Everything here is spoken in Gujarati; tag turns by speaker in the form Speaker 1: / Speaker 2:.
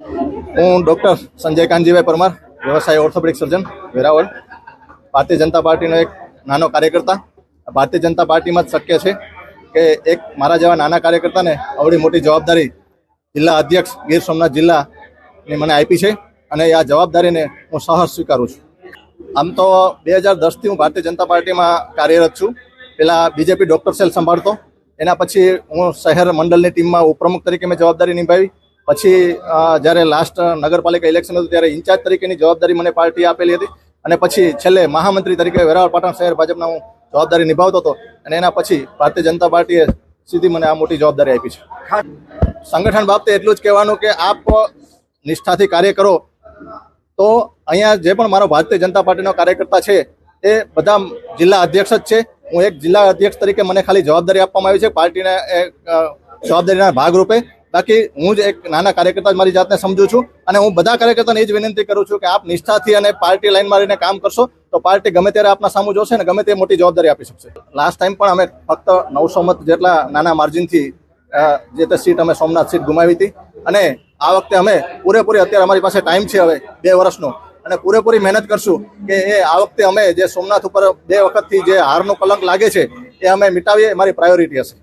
Speaker 1: હું ડૉક્ટર સંજય કાનજીભાઈ પરમાર, વ્યવસાય ઓર્થોપેડિક સર્જન વેરાવળ. ભારતીય જનતા પાર્ટીનો એક નાનો કાર્યકર્તા. ભારતીય જનતા પાર્ટીમાં જ શક્ય છે કે એક મારા જેવા નાના કાર્યકર્તાને આવડી મોટી જવાબદારી જિલ્લા અધ્યક્ષ ગીર સોમનાથ જિલ્લાની મને આપી છે અને આ જવાબદારીને હું સહર્ષ સ્વીકારું છું. આમ તો બે હજાર દસથી હું ભારતીય જનતા પાર્ટીમાં કાર્યરત છું. પહેલાં બીજેપી ડૉક્ટર સેલ સંભાળતો. એના પછી હું શહેર મંડળની ટીમમાં ઉપપ્રમુખ તરીકે મેં જવાબદારી નિભાવી. પછી જ્યારે લાસ્ટ નગરપાલિકા ઇલેક્શન હતું ત્યારે ઇન્ચાર્જ તરીકેની જવાબદારી મને પાર્ટી આપેલી હતી. અને પછી છેલ્લે મહામંત્રી તરીકે વેરાવળ પાટણ શહેર ભાજપના હું જવાબદારી નિભાવતો હતો. અને એના પછી ભારતીય જનતા પાર્ટીએ સીધી મને આ મોટી જવાબદારી આપી છે. સંગઠન બાબતે એટલું જ કહેવાનું કે આપ નિષ્ઠાથી કાર્ય કરો. તો અહીંયા જે પણ મારો ભારતીય જનતા પાર્ટીનો કાર્યકર્તા છે, એ બધા જિલ્લા અધ્યક્ષ જ છે. હું એક જિલ્લા અધ્યક્ષ તરીકે મને ખાલી જવાબદારી આપવામાં આવી છે. પાર્ટીના જવાબદારીના ભાગરૂપે બાકી હું જ એક નાના કાર્યકર્તા મારી જાતને સમજુ છું અને હું બધા કાર્યકર્તાને એ જ વિનંતી કરું છું કે આપ નિષ્ઠાથી અને પાર્ટી લાઈન મારીને કામ કરશો તો પાર્ટી ગમે ત્યારે આપના સામુ જોશે ને ગમે તે મોટી જવાબદારી આપી શકશે. લાસ્ટ ટાઈમ પણ અમે ફક્ત નવસો મત જેટલા નાના માર્જિનથી જે તે સીટ અમે સોમનાથ સીટ ગુમાવી હતી. અને આ વખતે અમે પૂરેપૂરી અત્યારે અમારી પાસે ટાઈમ છે હવે, બે વર્ષનો. અને પૂરેપૂરી મહેનત કરશું કે એ આ વખતે અમે જે સોમનાથ ઉપર બે વખતથી જે હારનો કલંક લાગે છે, એ અમે મિટાવીએ મારી પ્રાયોરિટી હશે.